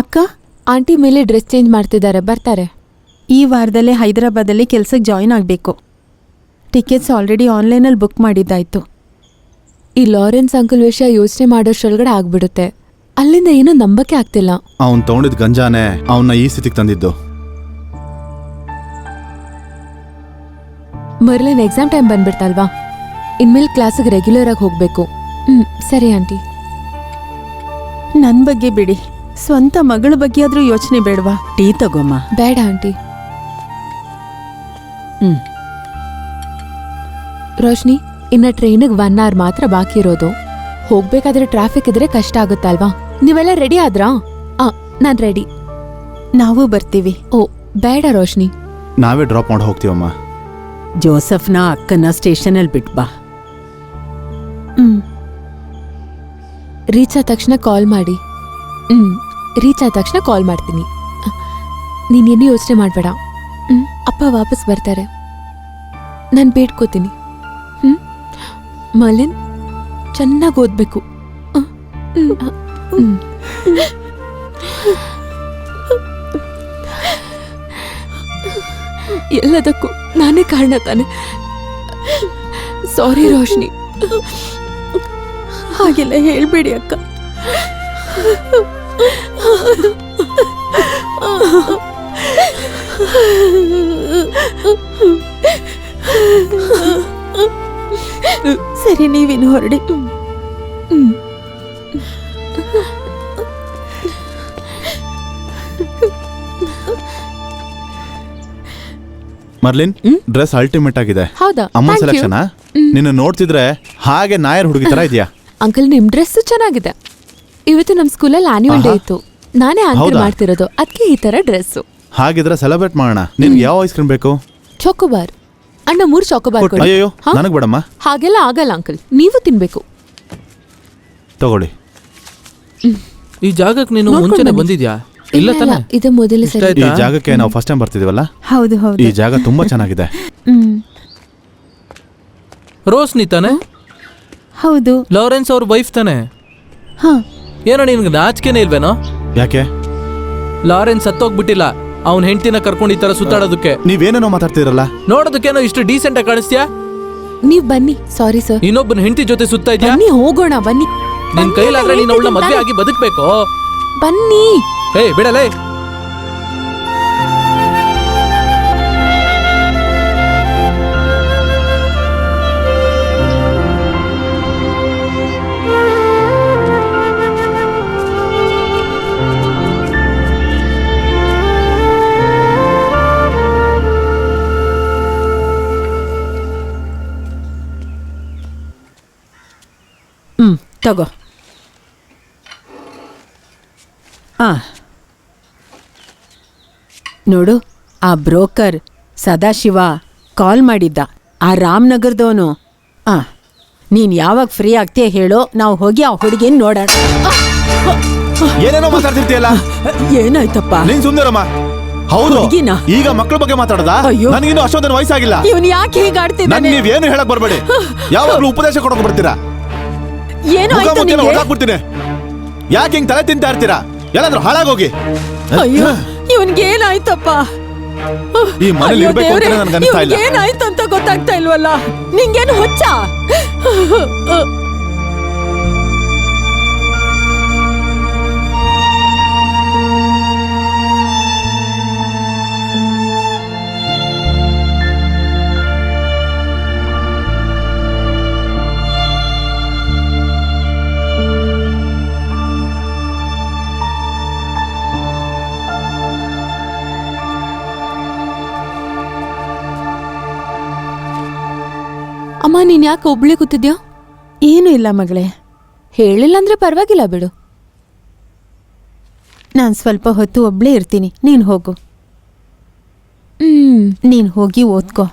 ಅಕ್ಕ ಆಂಟಿ ಮೇಲೆ dress change ಮಾಡ್ತಿದ್ದಾರೆ ಬರ್ತಾರೆ. ಈ ವಾರದಲ್ಲೇ ಹೈದರಾಬಾದಲ್ಲಿ ಕೆಲಸಕ್ಕೆ ಜಾಯಿನ್ ಆಗಬೇಕು. ಟಿಕೆಟ್ಸ್ ಆಲ್ರೆಡಿ ಆನ್ಲೈನಲ್ಲಿ ಬುಕ್ ಮಾಡಿದ್ದಾಯ್ತು. ಈ ಲಾರೆನ್ಸ್ ಅಂಕಲ್ ವಿಷಯ ಯೋಚನೆ ಮಾಡೋಷ್ಟೊಳಗಡೆ ಆಗ್ಬಿಡುತ್ತೆ. ಅಲ್ಲಿಂದ ಏನೂ ನಂಬಕ್ಕೆ ಆಗ್ತಿಲ್ಲ. ಅವ್ನ್ ತಗೊಂಡಿದ್ ಗಂಜಾನೆ ಅವನ್ನ ಈ ಸ್ಥಿತಿಗೆ ತಂದಿದ್ದು. ಮರ್ಲಿನ್ ಎಕ್ಸಾಮ್ ಟೈಮ್ ಬಂದ್ಬಿಡ್ತಲ್ವಾ? ಇನ್ಮೇಲೆ ಕ್ಲಾಸಿಗೆ ರೆಗ್ಯುಲರ್ ಆಗಿ ಹೋಗ್ಬೇಕು. ಹ್ಮ್ ಸರಿ ಆಂಟಿ. ನನ್ನ ಬಗ್ಗೆ ಬಿಡಿ. ಸ್ವಂತ ಮಗಳ ಬಗ್ಗೆ ಆದ್ರೂ ಯೋಚನೆ ಬೇಡವಾ? ಟೀ ತಗೋಮ್ಮ. ಬೇಡ ಆಂಟಿ. ಹ್ಮ್. ರೋಶ್ನಿ ಇನ್ನ ಟ್ರೈನಿಗೆ ಒನ್ ಅವರ್ ಮಾತ್ರ ಬಾಕಿ ಇರೋದು. ಹೋಗ್ಬೇಕಾದ್ರೆ ಟ್ರಾಫಿಕ್ ಇದ್ರೆ ಕಷ್ಟ ಆಗುತ್ತಲ್ವಾ? ನೀವೆಲ್ಲ ರೆಡಿ ಆದ್ರಾ? ಆ ನಾನ್ ರೆಡಿ ನಾವು ಬರ್ತೀವಿ. ಓ ಬೇಡ ರೋಶ್ನಿ. ನಾವೇ ಡ್ರಾಪ್ ಮಾಡಿ ಹೋಗ್ತೀವಮ್ಮ. ಜೋಸಫ್ನ ಅಕ್ಕನ ಸ್ಟೇಷನಲ್ಲಿ ಬಿಟ್ಬಾ ಬಾ. ರೀಚ್ ಆದ ತಕ್ಷಣ ಕಾಲ್ ಮಾಡಿ. ಹ್ಮ್, ರೀಚ್ ಆದ ತಕ್ಷಣ ಕಾಲ್ ಮಾಡ್ತೀನಿ. ನೀನೇನು ಯೋಚನೆ ಮಾಡಬೇಡ. ಹ್ಞೂ ಅಪ್ಪ ವಾಪಸ್ ಬರ್ತಾರೆ. ನಾನು ಬೇಡ್ಕೋತೀನಿ. ಹ್ಞೂ ಮಲಿನ್, ಚೆನ್ನಾಗಿ ಓದ್ಬೇಕು. ಎಲ್ಲದಕ್ಕೂ ನಾನೇ ಕಾರಣ ತಾನೆ. ಸಾರಿ ರೋಶ್ನಿ. ಹಾಗೆಲ್ಲ ಹೇಳ್ಬೇಡಿ ಅಕ್ಕ. ಸರಿ ನೀವಿನ್ನು ಹೊರಡಿ. ಮರ್ಲಿನ್ ಡ್ರೆಸ್ ಅಲ್ಟಿಮೇಟ್ ಆಗಿದೆ. ಹೌದಾ? ಅಮ್ಮ ಸೆಲೆಕ್ಷನ್ ನಿನ್ನ ನೋಡ್ತಿದ್ರೆ ಹಾಗೆ ನಾಯರ್ ಹುಡುಗಿ ತರ ಇದೆಯಾ? ಅಂಕಲ್ ನಿಮ್ ಡ್ರೆಸ್ ಚೆನ್ನಾಗಿದೆ. ಇವತ್ತು ನಮ್ ಸ್ಕೂಲಲ್ಲಿ ಆನ್ಯುವಲ್ ಡೇ ಇತ್ತು. ನಾನೇ ಆನ್ಸರ್ ಹೌದಾ? ಮಾಡ್ತಿರೋದು. ಅದಕ್ಕೆ ಈ ತರ ಡ್ರೆಸ್ ಹಾಗಿದ್ರೆ ಸೆಲೆಬ್ರೇಟ್ ಮಾಡೋಣ. ನಿನ್ಗೆ ಯಾವ ಐಸ್ ಕ್ರೀಮ್ ಬೇಕು? ಚೊಕೊಬಾರ್ ಅಣ್ಣ ಮೂರ್ ಚೊಕೊಬಾರ್ ಕೊಡಿ. ಅಯ್ಯೋ ಹಾ? ನನಗೆ ಬೇಡಮ್ಮ. ಹಾಗೆಲ್ಲ ಆಗಲ್ಲ ಅಂಕಲ್ ನೀವು ತಿನ್ಬೇಕು. ತಗೊಳ್ಳಿ. ಈ ಜಾಗಕ್ಕೆ ನೀನು ನೋಡ್ಕೊಂಡ್ ಮುಂಚೆನೆ ಬನ್ನಿ. ಬಂದಿದ್ಯಾ? ಇಲ್ಲ ತಾನೆ? ಇದು ಮೊದಲ ಇಷ್ಟ ಸರಿ ಈ ಜಾಗಕ್ಕೆ ನಾವು ಫಸ್ಟ್ ಟೈಮ್ ಬರ್ತಿದೀವಲ್ಲ? ಹೌದು ಹೌದು. ಈ ಜಾಗ ತುಂಬಾ ಚೆನ್ನಾಗಿದೆ. ಹ್ಮ್. ರೋಸ್ನಿ ತಾನೆ? ಹೌದು. ಲಾರೆನ್ಸ್ ಅವ್ರ ವೈಫ್ ತಾನೆ? ಹಾ. ಏನೋ ನಿನ್ಗೆ ನಾಚಿಕೆನೇ ಇಲ್ವೇನೋ? ಯಾಕೆ? ಲಾರೆನ್ಸ್ ಸತ್ತೋಗ್ಬಿಟ್ಟಿಲ್ಲ. ಅವ್ನ ಹೆಂಡತಿನ ಕರ್ಕೊಂಡು ಈ ತರ ಸುತ್ತಾಡೋದಕ್ಕೆ. ನೀವೇನೇನೋ ಮಾತಾಡ್ತಿರಲ್ಲ? ನೋಡೋದಕ್ಕೇನೋ ಇಷ್ಟು ಡೀಸೆಂಟ್ ಆಗಿ ಕಾಣಿಸ್ತೀಯಾ? ನೀವ್ ಬನ್ನಿ ಸಾರಿ ಸರ್ ಇನ್ನೊಬ್ಬನ ಹೆಂಡತಿ ಜೊತೆ ಸುತ್ತ ಇದೆಯಾ? ಬನ್ನಿ ಹೋಗೋಣ ಬನ್ನಿ. ನಿನ್ ಕೈಲಾದ್ರೆ ನೀನು ಅವಳ ಮದ್ವೆ ಆಗಿ ಬದುಕ್ಬೇಕು. ಬನ್ನಿ. ಏಯ್ ಬಿಡಲೇ. ತಗೋ. ಆ. ನೋಡು ಆ ಬ್ರೋಕರ್ ಸದಾಶಿವ ಕಾಲ್ ಮಾಡಿದ್ದ. ಆ ರಾಮನಗರದವನು. ಆ ನೀನ್ ಯಾವಾಗ ಫ್ರೀ ಆಗ್ತೀಯ ಹೇಳೋ ನಾವು ಹೋಗಿ ಆ ಹುಡುಗಿನ ನೋಡೋಣ. ಏನೇನೋ ಮಾತಾಡ್ತಿರ್ತೀಯಲ್ಲ? ಏನಾಯ್ತಪ್ಪ? ನೀನ್ ಸುಂದರಮ್ಮ ಹೌದು ಹುಡ್ಗಿನ? ಈಗ ಮಕ್ಕಳ ಬಗ್ಗೆ ಮಾತಾಡದ? ಅಯ್ಯೋ. ನನಗಿನ್ನು ವಯಸ್ಸಾಗಿಲ್ಲ. ಇವನ್ ಯಾಕೆ ನನ್ ನೀವ್ ಏನು ಹೇಳಕ್ ಬರ್ಬೇಡಿ. ಯಾವಾಗ್ಲೂ ಉಪದೇಶ ಕೊಡಕ್ ಬರ್ತೀರಾ? ಏನು ಆಯ್ತು ನಿಂಗೆ? ಹೊಡ್ದಾಕ್ಬಿಡ್ತೀನಿ ಯಾಕೆ ಹಿಂಗ್ ತಲೆ ತಿಂತಾ ಇರ್ತೀರಾ? ಎಲ್ಲಾದ್ರೂ ಹಾಳಾಗೋಗಿ. ಅಯ್ಯೋ ಇವನ್ಗೆ ಏನಾಯ್ತಪ್ಪ ಈ ಮನೇಲಿ ಅಯ್ಯೋ ಇರ್ಬೇಕು ದೇವ್ರೇ, ಅಂತಾನೆ ನನ್ಗೆ ಅನಿಸ್ತಾ ಇಲ್ಲ. ಅಂತ ಗೊತ್ತಾಗ್ತಾ ಇಲ್ವಲ್ಲ? ನಿಂಗೇನು ಹುಚ್ಚ? ಅಮ್ಮ ನೀನು ಯಾಕೆ ಒಬ್ಳೆ ಕೂತಿದ್ಯೋ? ಏನು ಇಲ್ಲ ಮಗಳೇ. ಹೇಳಿಲ್ಲ ಅಂದ್ರೆ ಪರವಾಗಿಲ್ಲ ಬಿಡು. ನಾನು ಸ್ವಲ್ಪ ಹೊತ್ತು ಒಬ್ಳೇ ಇರ್ತೀನಿ. ನೀನು ಹೋಗು. ಹ್ಞೂ ನೀನು ಹೋಗಿ ಓದ್ಕೋ.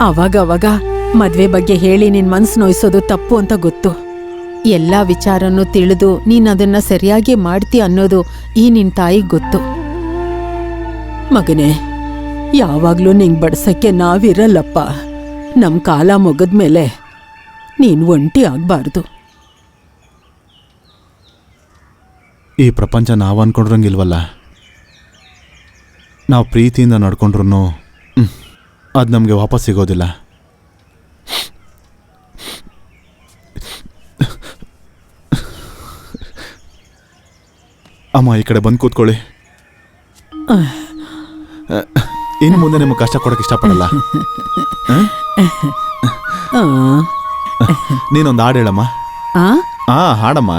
ಅವಾಗ ಅವಾಗ ಮದ್ವೆ ಬಗ್ಗೆ ಹೇಳಿ ನಿನ್ ಮನ್ಸು ನೋಯಿಸೋದು ತಪ್ಪು ಅಂತ ಗೊತ್ತು. ಎಲ್ಲ ವಿಚಾರನೂ ತಿಳಿದು ನೀನ್ ಅದನ್ನ ಸರಿಯಾಗಿ ಮಾಡ್ತಿ ಅನ್ನೋದು ಈ ನಿನ್ ತಾಯಿಗೆ ಗೊತ್ತು. ಮಗನೇ, ಯಾವಾಗ್ಲೂ ನಿಂಗ್ ಬಡ್ಸಕ್ಕೆ ನಾವಿರಲ್ಲಪ್ಪ. ನಮ್ ಕಾಲ ಮುಗಿದ್ಮೇಲೆ ನೀನ್ ಒಂಟಿ ಆಗ್ಬಾರ್ದು. ಈ ಪ್ರಪಂಚ ನಾವು ಅನ್ಕೊಂಡ್ರಂಗಿಲ್ವಲ್ಲ? ನಾವು ಪ್ರೀತಿಯಿಂದ ನಡ್ಕೊಂಡ್ರು ಅದು ನಮಗೆ ವಾಪಸ್ ಸಿಗೋದಿಲ್ಲ. ಅಮ್ಮ ಈ ಕಡೆ ಬಂದು ಕೂತ್ಕೊಳ್ಳಿ. ಇನ್ನು ಮುಂದೆ ನಿಮಗೆ ಕಷ್ಟ ಕೊಡೋಕೆ ಇಷ್ಟಪಡಲ್ಲ. ನೀನೊಂದು ಹಾಡು ಹೇಳಮ್ಮ. ಆ, ಆ ಹಾಡಮ್ಮ.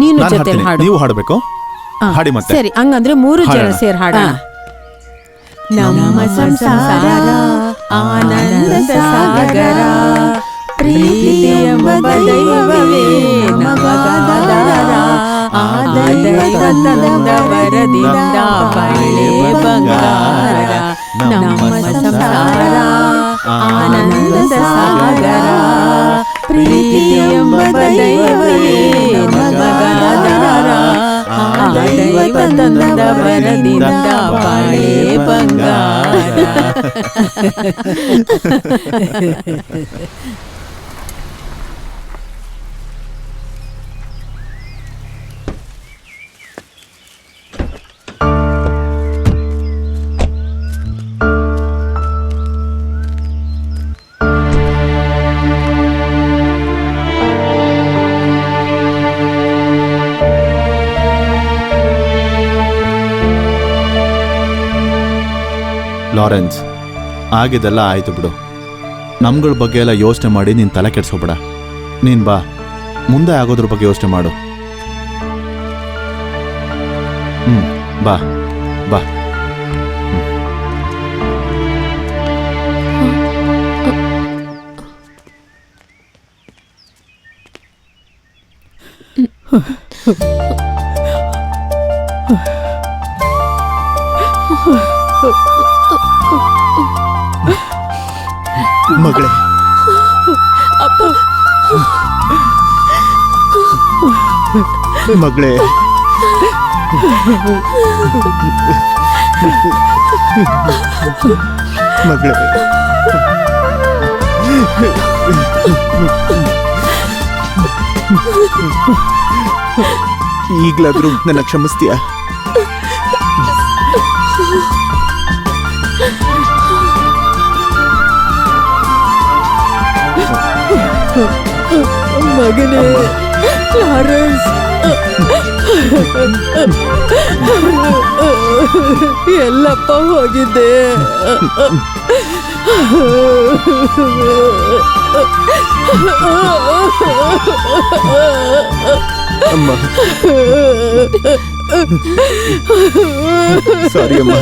ನೀನು ಜೊತೆ ಹಾಡು. ನೀವು ಹಾಡಬೇಕು. ಹಾಡಿ ಮತ್ತೆ. ಸರಿ ಹಂಗಂದ್ರೆ ಮೂರು ಜನ ಸೇರಿ ಸೇರ್ ಹಾಡ ನಮ್ಮ ಸಂಸಾರ ಆನಂದ ಸಾಗರ ಪ್ರೀತಿ ಎಂಬ ದೈವವೇ ನಮಗಾಧಾರ. ಆ ದೈವ ತಂದ ವರದಿಂದ ಬಾಳೆ ಬಂಗಾರ ನಮ್ಮ ಸಂಸಾರ ಆನಂದ ಸಾಗರ ಪ್ರೀತಿ ಎಂಬ ದೈವವೇ ಬಂಗಾರ ಲಾರೆನ್ಸ್ ಆಗಿದೆಲ್ಲ ಆಯಿತು ಬಿಡು. ನಮ್ಗಳ ಬಗ್ಗೆ ಎಲ್ಲ ಯೋಚನೆ ಮಾಡಿ ನೀನು ತಲೆ ಕೆಡಿಸೋಬೇಡ ನೀನು ಬಾ, ಮುಂದೆ ಆಗೋದ್ರ ಬಗ್ಗೆ ಯೋಚನೆ ಮಾಡು. ಹ್ಞೂ ಬಾ ಬಾ. ಮಗಳೇ. ಮಗಳೇ. ಮಗಳೇ. ಈಗಲಾದರೂ ನನ್ನ ಕ್ಷಮಿಸ್ತೀಯಾ? ಮಗನೇ ಲಾರೆನ್ಸ್ ಎಲ್ಲಪ್ಪ ಹೋಗಿದ್ದೆ ಅಮ್ಮ ಸಾರಿ ಅಮ್ಮ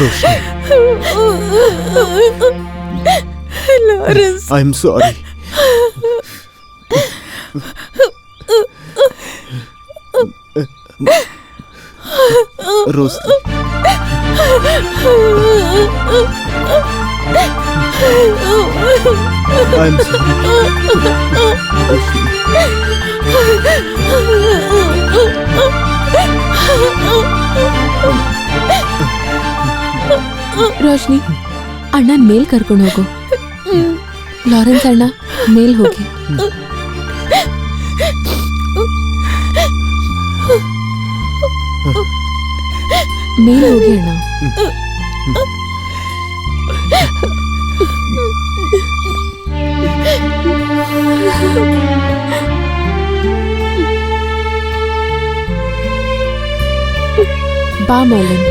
Roshan Lawrence I am sorry Rose I am Roshni ಅಣ್ಣನ್ ಮೇಲ್ ಕರ್ಕೊಂಡು ಹೋಗು ಲಾರೆನ್ಸ್ ಅಣ್ಣ ಮೇಲ್ ಹೋಗಿ ಮೇಲ್ ಹೋಗಿ ಅಣ್ಣ ಬಾ ಮಾಲನ್